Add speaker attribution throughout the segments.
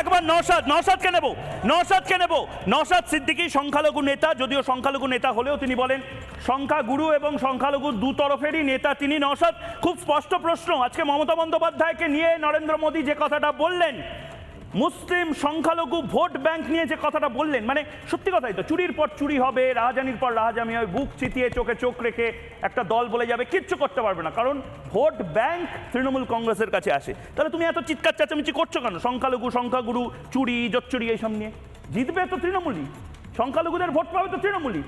Speaker 1: একবার নওশাদ, নওশাদকে নেব নওশাদকে নেব। নওশাদ সিদ্দিকী সংখ্যালঘু নেতা, যদিও সংখ্যালঘু নেতা হলেও তিনি বলেন, সংখ্যাগুরু এবং সংখ্যালঘু দু তরফেরই নেতা তিনি নওশাদ। খুব স্পষ্ট প্রশ্ন, আজকে মমতা বন্দ্যোপাধ্যায়কে নিয়ে নরেন্দ্র মোদী যে কথাটা বললেন মুসলিম সংখ্যালঘু ভোট ব্যাংক নিয়ে যে কথাটা বললেন মানে সত্যি কথাই তো, চুরির পর চুরি হবে, রাহাজানির পর রাহাজানি হবে, বুক চিতিয়ে চোখে চোখ রেখে একটা দল বলে যাবে, কিচ্ছু করতে পারবে না, কারণ ভোট ব্যাংক তৃণমূল কংগ্রেসের কাছে আসে। তাহলে তুমি এত চিৎকার, চেঁচামেচি করছ কেন? সংখ্যালঘু, সংখ্যাগুরু, চুরি জচ্চুরি এইসব নিয়ে। জিতবে তো তৃণমূলই, সংখ্যালঘুদের ভোট পাবে তো তৃণমূলই।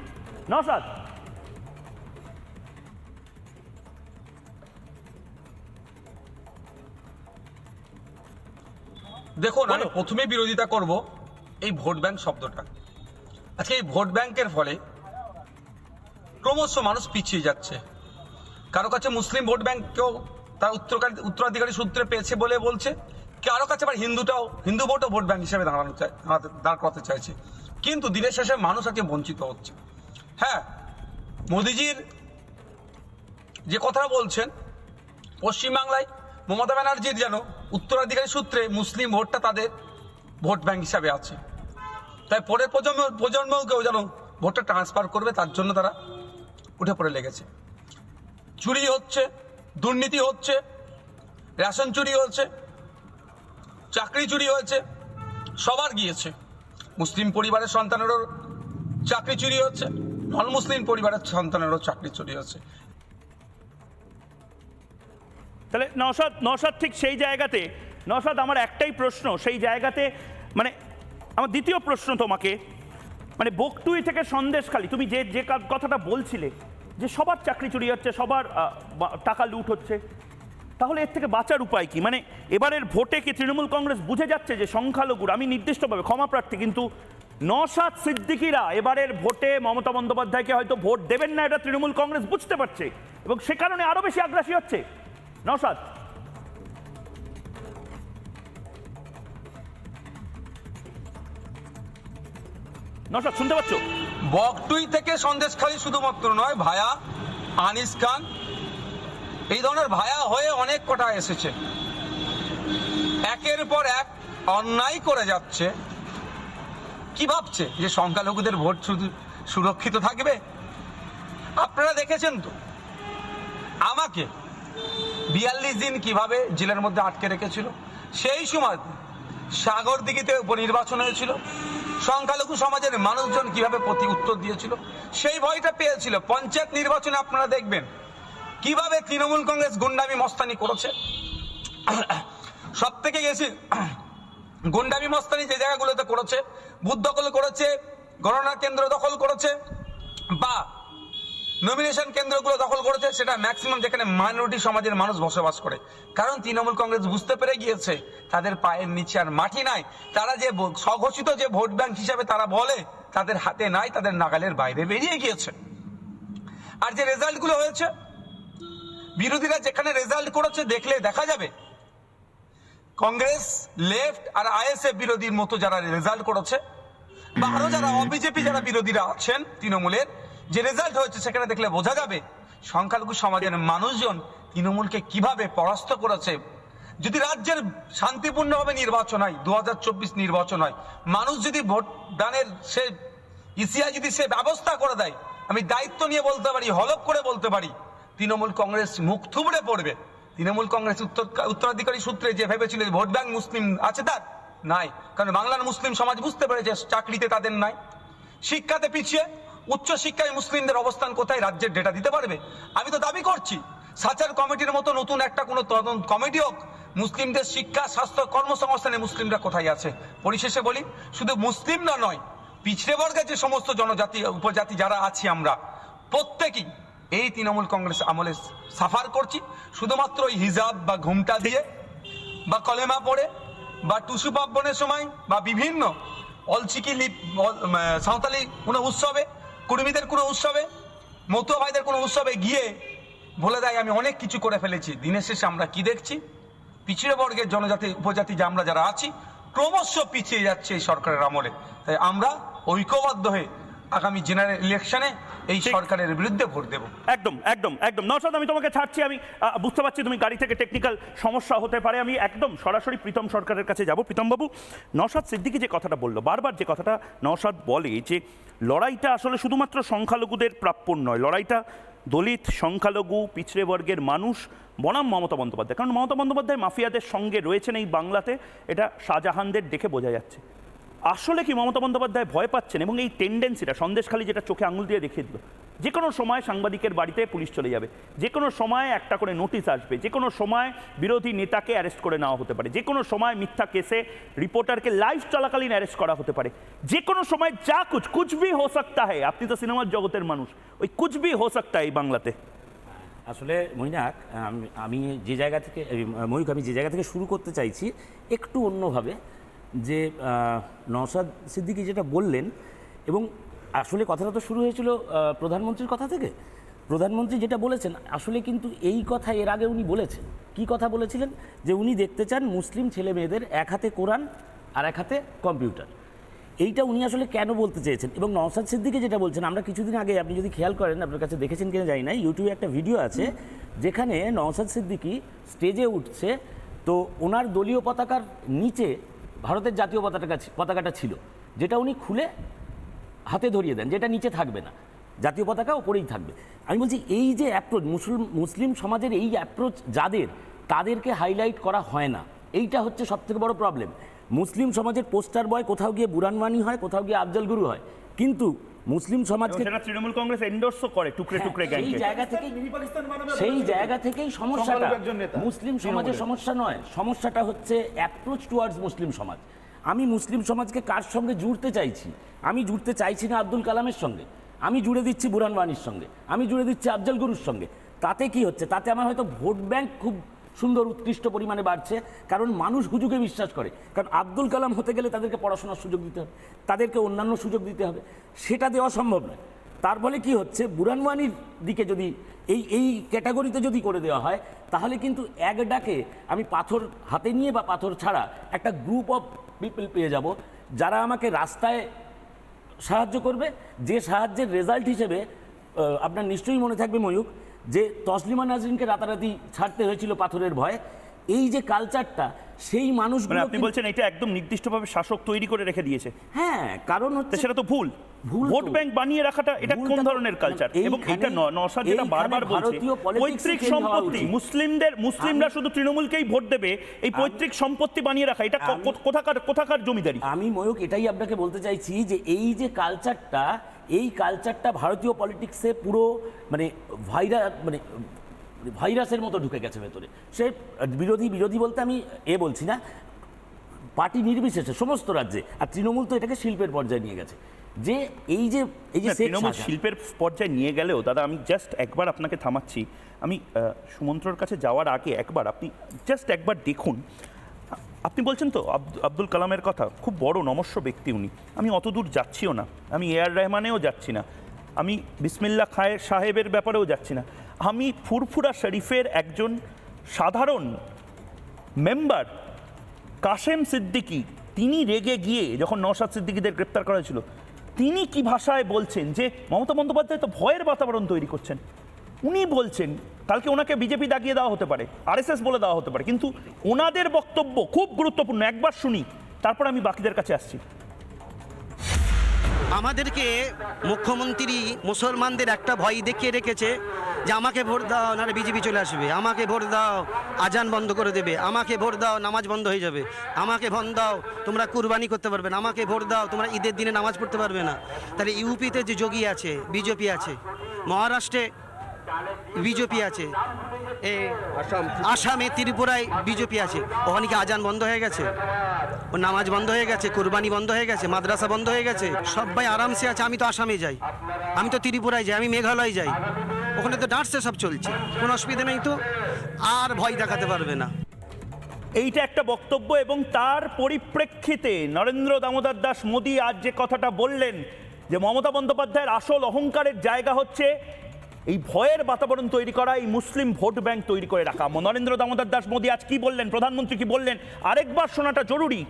Speaker 1: নসাদ
Speaker 2: দেখুন আমি প্রথমে বিরোধিতা করব এই ভোট ব্যাংক শব্দটা। আজকে এই ভোট ব্যাংকের ফলে ক্রমশ মানুষ পিছিয়ে যাচ্ছে। কারও কাছে মুসলিম ভোট ব্যাংক কেউ তার উত্তরকারী উত্তরাধিকারী সূত্রে পেয়েছে বলে বলছে। কারও কাছে আবার হিন্দুটাও হিন্দু ভোটও ভোট ব্যাংক হিসেবে দাঁড়ানো চায় দাঁড়াতে- দাঁড় করাতে চাইছে। কিন্তু দিনের শেষে মানুষ আজকে বঞ্চিত হচ্ছে। হ্যাঁ মোদিজির যে কথা বলছেন পশ্চিমবাংলায় মমতা ব্যানার্জির যেন উত্তরাধিকারী সূত্রে মুসলিম ভোটটা তাদের ভোট ব্যাংক হিসাবে আছে। তাই পরের প্রজন্ম, প্রজন্মকেও যেন ভোটটা ট্রান্সফার করবে, তার জন্য তারা উঠে পড়ে লেগেছে। চুরি হচ্ছে, দুর্নীতি হচ্ছে, রেশন চুরি হচ্ছে, চাকরি চুরি হয়েছে, সবার গিয়েছে। মুসলিম পরিবারের সন্তানেরও চাকরি চুরি হচ্ছে নন মুসলিম পরিবারের সন্তানেরও চাকরি চুরি হচ্ছে।
Speaker 1: তাহলে নসাদ নসাদ ঠিক সেই জায়গাতে নসাদ আমার একটাই প্রশ্ন, সেই জায়গাতে মানে আমার দ্বিতীয় প্রশ্ন তোমাকে মানে বকটুই থেকে সন্দেশখালি তুমি যে যে কথাটা বলছিলে, যে সবার চাকরি চুরি হচ্ছে, সবার টাকা লুট হচ্ছে, তাহলে এর থেকে বাঁচার উপায় কি? মানে এবারের ভোটে কি তৃণমূল কংগ্রেস বুঝে যাচ্ছে যে সংখ্যালঘুর, আমি নির্দিষ্টভাবে ক্ষমা প্রার্থী, কিন্তু নসাদ সিদ্দিকিরা এবারের ভোটে মমতা বন্দ্যোপাধ্যায়কে হয়তো ভোট দেবেন না, এটা তৃণমূল কংগ্রেস বুঝতে পারছে, এবং সে কারণে আরও বেশি আগ্রাসী হচ্ছে। নসাদ নসাদ শুনতে পাচ্ছ?
Speaker 2: বকটুই থেকে সন্দেশখালী শুধুমাত্র নয়, ভায়া, আনিস খান, এই ধরনের ভায়া হয়ে অনেক কটা এসেছে। একের পর এক অন্যায় করে যাচ্ছে। কি ভাবছে? যে সংখ্যালঘুদের ভোট শুধু সুরক্ষিত থাকবে? আপনারা দেখেছেন তো? আমাকে বিয়াল্লিশ দিন কীভাবে জেলের মধ্যে আটকে রেখেছিল? সেই সময় সাগর দিঘিতে উপনির্বাচন হয়েছিল। সংখ্যালঘু সমাজের মানুষজন কীভাবে প্রতি উত্তর দিয়েছিল? সেই ভয়টা পেয়েছিল। পঞ্চায়েত নির্বাচনে আপনারা দেখবেন, কীভাবে তৃণমূল কংগ্রেস গুন্ডামি মস্তানি করেছে। সব থেকে গেছি গুন্ডামি মস্তানি যে জায়গাগুলোতে করেছে দখল করেছে, গণনা কেন্দ্র দখল করেছে নমিনেশন কেন্দ্রগুলো দখল করেছে সেটা ম্যাক্সিমাম যেখানে মাইনরিটি সমাজের মানুষ বসবাস করে। কারণ তৃণমূল কংগ্রেস বুঝতে পেরে গিয়েছে তাদের পায়ের নিচে আর মাটি নাই। তারা যে স্বঘোষিত যে ভোট ব্যাংক হিসাবে তারা বলে তাদের হাতে নাই তাদের নাগালের বাইরে বেরিয়ে গিয়েছে। আর যে রেজাল্টগুলো হয়েছে বিরোধীরা যেখানে রেজাল্ট করেছে দেখলে দেখা যাবে। কংগ্রেস লেফট আর আইএসএফ বিরোধীর মতো যারা রেজাল্ট করেছে বা আরও যারা অবিজেপি যারা বিরোধীরা আছেন তৃণমূলের যে রেজাল্ট হয়েছে সেখানে দেখলে বোঝা যাবে সংখ্যালঘু সমাজের মানুষজন তৃণমূলকে কীভাবে পরাস্ত করেছে। যদি রাজ্যের শান্তিপূর্ণভাবে নির্বাচন হয়, দুহাজার চব্বিশ নির্বাচন হয়, মানুষ যদি ভোট দানের সে ইসিআই যদি সে ব্যবস্থা করে দেয়, আমি দায়িত্ব নিয়ে বলতে পারি হলপ করে বলতে পারি, তৃণমূল কংগ্রেস মুখ থুবড়ে পড়বে। তৃণমূল কংগ্রেস উত্তর উত্তরাধিকারী সূত্রে যে ভেবেছিল ভোট ব্যাংক মুসলিম আছে তার? নাই। কারণ বাংলার মুসলিম সমাজ বুঝতে পেরেছে, চাকরিতে তাদের নাই। শিক্ষাতে পিছিয়ে উচ্চ শিক্ষায় মুসলিমদের অবস্থান কোথায় রাজ্যের ডেটা দিতে পারবে? আমি তো দাবি করছি, সাচার কমিটির মতো নতুন একটা কোনো তদন্ত কমিটি হোক, মুসলিমদের শিক্ষা, স্বাস্থ্য, কর্মসংস্থানে মুসলিমরা কোথায় আছে? পরিশেষে বলি, শুধু মুসলিমরা নয়, পিছড়ে বর্গের যে সমস্ত জনজাতি, উপজাতি যারা আছি আমরা, প্রত্যেকেই এই তৃণমূল কংগ্রেস আমলে সাফার করছি। শুধুমাত্র ওই হিজাব বা ঘুমটা দিয়ে, বা কলেমা পড়ে, বা টুসু পার্বণের সময়, বা বিভিন্ন অলচিকি লিপ সাঁওতালি কোনো উৎসবে কুর্মীদের কোনো উৎসবে মতুয়া ভাইদের কোনো উৎসবে গিয়ে বলে দেয়, আমি অনেক কিছু করে ফেলেছি, দিনের শেষে আমরা কি দেখছি? পিছিয়ে বর্গের জনজাতি, উপজাতি যে আমরা যারা আছি, ক্রমশ পিছিয়ে যাচ্ছে এই সরকারের আমলে। তাই আমরা ঐক্যবদ্ধ হয়ে আগামী জেনারেল ইলেকশনে এই। সরকারের বিরুদ্ধে ভোট দেবো।
Speaker 1: একদম একদম একদম। নসাদ আমি তোমাকে ছাড়ছি। আমি বুঝতে পারছি তুমি গাড়ি থেকে টেকনিক্যাল সমস্যা হতে পারে। আমি একদম সরাসরি প্রীতম সরকারের কাছে যাব। প্রীতমবাবু নসাদ সিদ্দিকি যে কথাটা বলল বারবার যে কথাটা নসাদ বলে যে লড়াইটা আসলে শুধুমাত্র সংখ্যালঘুদের প্রাপ্য নয় লড়াইটা দলিত সংখ্যালঘু পিছড়ে বর্গের মানুষ বনাম মমতা বন্দ্যোপাধ্যায়। কারণ মমতা বন্দ্যোপাধ্যায় মাফিয়াদের সঙ্গে রয়েছেন এই বাংলাতে। এটা শাহজাহানদের দেখে বোঝা যাচ্ছে। আসলে কি মমতা বন্দ্যোপাধ্যায় ভয় পাচ্ছেন এবং এই টেন্ডেন্সিটা সন্দেশখালী যেটা চোখে আঙুল দিয়ে দেখিয়ে দিল, যে কোনো সময় সাংবাদিকের বাড়িতে পুলিশ চলে যাবে, যে কোনো সময় একটা করে নোটিশ আসবে, যে কোনো সময় বিরোধী নেতাকে অ্যারেস্ট করে নেওয়া হতে পারে, যে কোনো সময় মিথ্যা কেসে রিপোর্টারকে লাইভ চলাকালীন অ্যারেস্ট করা হতে পারে, যে কোনো সময় যা কুছ কুছ ভি হো সকতা है আপনি তো সিনেমার জগতের মানুষ, ওই কুছ ভি হো সকতা এই বাংলাতে।
Speaker 3: আসলে মৈনাক, আমি- যে জায়গা থেকে ময়ূক আমি যে জায়গা থেকে শুরু করতে চাইছি, একটু অন্যভাবে যে আহ, নওশাদ সিদ্দিকী যেটা বললেন এবং আসলে কথাটা তো শুরু হয়েছিল প্রধানমন্ত্রীর কথা থেকে। প্রধানমন্ত্রী যেটা বলেছেন আসলে কিন্তু এই কথা এর আগে উনি বলেছেন। কি কথা বলেছিলেন? যে উনি দেখতে চান মুসলিম ছেলে মেয়েদের এক হাতে কোরআন আর এক হাতে কম্পিউটার। এইটা উনি আসলে কেন বলতে চেয়েছেন? এবং নওসাদ সিদ্দিকে যেটা বলছেন আমরা কিছুদিন আগে আপনি যদি খেয়াল করেন আপনার কাছে দেখেছেন কিনা জানি না ইউটিউবে একটা ভিডিও আছে যেখানে নওসাদ সিদ্দিকি স্টেজে উঠছে। তো ওনার দলীয় পতাকার নিচে ভারতের জাতীয় পতাকা পতাকাটা ছিল, যেটা উনি খুলে হাতে ধরিয়ে দেন, যেটা নিচে থাকবে না। জাতীয় পতাকা ওপরেই থাকবে। আমি বলছি, এই যে অ্যাপ্রোচ মুসলিম মুসলিম সমাজের এই অ্যাপ্রোচ যাদের, তাদেরকে হাইলাইট করা হয় না। এইটা হচ্ছে সবথেকে বড় প্রবলেম মুসলিম সমাজের পোস্টার বয় কোথাও গিয়ে বুরানমানি হয়, কোথাও গিয়ে আফজল গুরু হয়। কিন্তু মুসলিম সমাজকে
Speaker 1: সেটা তৃণমূল কংগ্রেস এন্ডোর্সও করে টুকরে টুকরে
Speaker 3: হ্যাঁ, সেই জায়গা থেকে সেই জায়গা থেকেই সমস্যাটা মুসলিম সমাজের সমস্যা নয় সমস্যাটা হচ্ছে অ্যাপ্রোচ টুয়ার্ডস মুসলিম সমাজ। আমি মুসলিম সমাজকে কার সঙ্গে জুড়তে চাইছি? আমি জুড়তে চাইছি না আব্দুল কালামের সঙ্গে। আমি জুড়ে দিচ্ছি বুরহান ওয়ানির সঙ্গে। আমি জুড়ে দিচ্ছি আফজল গুরুর সঙ্গে। তাতে কি হচ্ছে? তাতে আমার হয়তো ভোট ব্যাংক খুব সুন্দর, উৎকৃষ্ট পরিমাণে বাড়ছে। কারণ মানুষ হুজুকে বিশ্বাস করে। কারণ আব্দুল কালাম হতে গেলে তাদেরকে পড়াশোনার সুযোগ দিতে হবে। তাদেরকে অন্যান্য সুযোগ দিতে হবে। সেটা দেওয়া সম্ভব নয়। তার ফলে কি হচ্ছে? বুরানওয়ানির দিকে যদি এই এই ক্যাটাগরিতে যদি করে দেওয়া হয়, তাহলে কিন্তু এক ডাকে আমি পাথর হাতে নিয়ে বা পাথর ছাড়া একটা গ্রুপ অফ পিপল পেয়ে যাব, যারা আমাকে রাস্তায় সাহায্য করবে। যে সাহায্যের রেজাল্ট হিসেবে আপনার নিশ্চয়ই মনে থাকবে ময়ূক যে তসলিমা নাজরিনকে রাতারাতি ছাড়তে হয়েছিল পাথরের ভয় এই যে কালচারটা সেই
Speaker 1: মানে
Speaker 3: মানুষগুলো
Speaker 1: আপনি বলছেন এটা একদম নির্দিষ্টভাবে শাসক তৈরি করে রেখে দিয়েছে।
Speaker 3: হ্যাঁ কারণ হচ্ছে
Speaker 1: সেটা তো ভুল। ভোট। ব্যাংক বানিয়ে রাখাটা এটা কোন ধরনের কালচার এবং এটা ন- নওশাদ যেটা বারবার বলছে পৈতৃক সম্পত্তি মুসলিমদের মুসলিমরা শুধু তৃণমূলকেই ভোট দেবে এই পৈতৃক সম্পত্তি বানিয়ে রাখা এটা কোথাকার কোথাকার জমিদারি?
Speaker 3: আমি ময়ূক এটাই আপনাকে বলতে চাইছি যে এই যে কালচারটা এই কালচারটা ভারতীয় পলিটিক্সে পুরো মানে ভাইরা মানে ভাইরাসের মতো ঢুকে গেছে ভেতরে। সে বিরোধী বিরোধী বলতে আমি এ বলছি না পার্টি নির্বিশেষে সমস্ত রাজ্যে আর তৃণমূল তো এটাকে শিল্পের পর্যায়ে নিয়ে গেছে। যে এই যে এই যে
Speaker 1: তৃণমূল শিল্পের পর্যায়ে নিয়ে গেলেও দাদা আমি জাস্ট একবার আপনাকে থামাচ্ছি। আমি সুমন্ত্রর কাছে যাওয়ার আগে একবার আপনি জাস্ট একবার দেখুন আপনি বলছেন তো আব্দ- আব্দুল কালামের কথা, খুব বড় নমস্য ব্যক্তি উনি। আমি অত দূর যাচ্ছিও না। আমি এ আর রহমানেও যাচ্ছি না। আমি বিসমিল্লা খায়ের সাহেবের ব্যাপারেও যাচ্ছি না। আমি ফুরফুরা শরীফের একজন সাধারণ মেম্বার, কাশেম সিদ্দিকী, তিনি রেগে গিয়ে যখন নওশাদ সিদ্দিকীদের গ্রেপ্তার করা হয়েছিল, তিনি কি ভাষায় বলছেন যে মমতা বন্দ্যোপাধ্যায় তো ভয়ের বাতাবরণ তৈরি করছেন? উনি বলছেন, কালকে ওনাকে বিজেপি দাগিয়ে দেওয়া হতে পারে, আরএসএস বলে দেওয়া হতে পারে, কিন্তু ওনাদের বক্তব্য খুব গুরুত্বপূর্ণ, একবার শুনি, তারপর আমি বাকিদের কাছে আসছি।
Speaker 4: আমাদেরকে মুখ্যমন্ত্রী মুসলমানদের একটা ভয় দেখিয়ে রেখেছে যে আমাকে ভোট দাও, নাহলে বিজেপি চলে আসবে। আমাকে ভোট দাও, আজান বন্ধ করে দেবে। আমাকে ভোট দাও, নামাজ বন্ধ হয়ে যাবে। আমাকে ভোট দাও, তোমরা কুরবানি করতে পারবে না। আমাকে ভোট দাও, তোমরা ঈদের দিনে নামাজ পড়তে পারবে না। তাহলে ইউপিতে যে যোগী আছে, বিজেপি আছে, মহারাষ্ট্রে বিজেপি আছে। এ আসামে। ত্রিপুরায় বিজেপি আছে। ওখানে কি আজান বন্ধ হয়ে গেছে? ও নামাজ বন্ধ হয়ে গেছে কোরবানি বন্ধ হয়ে গেছে মাদ্রাসা বন্ধ হয়ে গেছে সবাই আরামসে আছে আমি তো আসামে যাই। আমি তো ত্রিপুরায় যাই আমি মেঘালয় যাই। ওখানে তো ডান্সে সব চলছে কোনো অসুবিধা নেই তো? আর ভয় দেখাতে পারবে না।
Speaker 1: এইটা একটা বক্তব্য এবং তার পরিপ্রেক্ষিতে নরেন্দ্র দামোদর দাস মোদী আজ যে কথাটা বললেন যে মমতা বন্দ্যোপাধ্যায়ের আসল অহংকারের জায়গা হচ্ছে এই ভয়ের বাতাবরণ তৈরি করা এই মুসলিম ভোট ব্যাংক তৈরি করে রাখা নরেন্দ্র দামোদর দাস মোদী আজ কি বললেন প্রধানমন্ত্রী কি বললেন আরেকবার শোনাটা জরুরি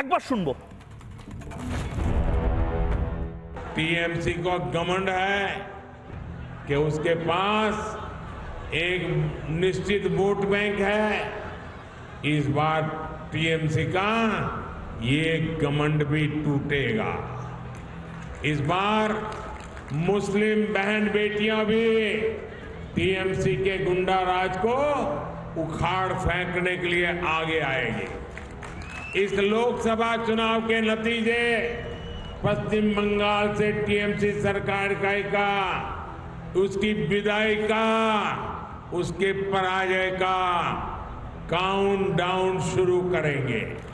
Speaker 1: একবার শুনবো
Speaker 5: टीएमसी को घमंड है कि उसके पास एक निश्चित वोट बैंक है इस बार टीएमसी का ये घमंड भी टूटेगा इस बार मुस्लिम बहन बेटियाँ भी टीएमसी के गुंडा राज को उखाड़ फेंकने के लिए आगे आएगी। इस लोकसभा चुनाव के नतीजे, पश्चिम बंगाल से टीएमसी सरकार का का उसकी विदाई का, उसके पराजय का काउंट डाउन शुरू करेंगे।